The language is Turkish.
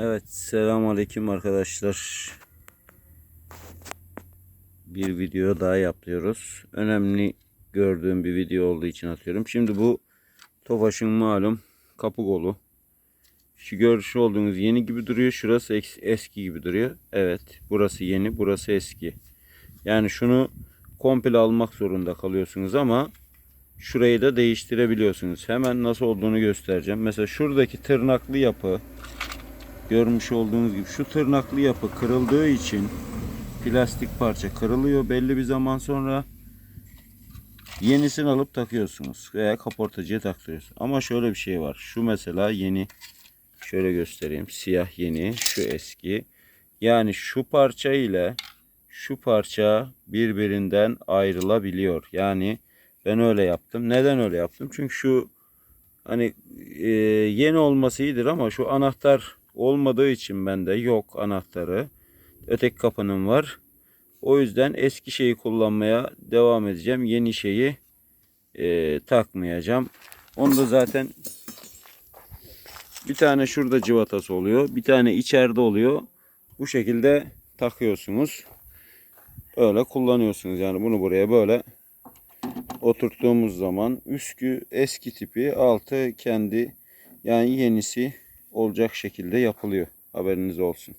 Evet, selamünaleyküm arkadaşlar. Bir video daha yapıyoruz. Önemli gördüğüm bir video olduğu için atıyorum. Şimdi bu Tofaş'ın malum kapı kolu. Şu görmüş olduğunuz yeni gibi duruyor. Şurası eski gibi duruyor. Evet, burası yeni, burası eski. Yani şunu komple almak zorunda kalıyorsunuz ama şurayı da değiştirebiliyorsunuz. Hemen nasıl olduğunu göstereceğim. Mesela şuradaki tırnaklı yapı Görmüş olduğunuz gibi şu tırnaklı yapı kırıldığı için plastik parça kırılıyor belli bir zaman sonra yenisini alıp takıyorsunuz veya kaportacıya taktırıyorsunuz. Ama şöyle bir şey var. Şu mesela yeni şöyle göstereyim. Siyah yeni, şu eski. Yani şu parça ile şu parça birbirinden ayrılabiliyor. Yani ben öyle yaptım. Neden öyle yaptım? Çünkü şu hani e, yeni olması iyidir ama şu anahtar olmadığı için bende yok anahtarı. Öteki kapının var. O yüzden eski şeyi kullanmaya devam edeceğim. Yeni şeyi e, takmayacağım. Onu da zaten bir tane şurada cıvatası oluyor. Bir tane içeride oluyor. Bu şekilde takıyorsunuz. Öyle kullanıyorsunuz. Yani bunu buraya böyle oturttuğumuz zaman üskü eski tipi altı kendi yani yenisi olacak şekilde yapılıyor. Haberiniz olsun.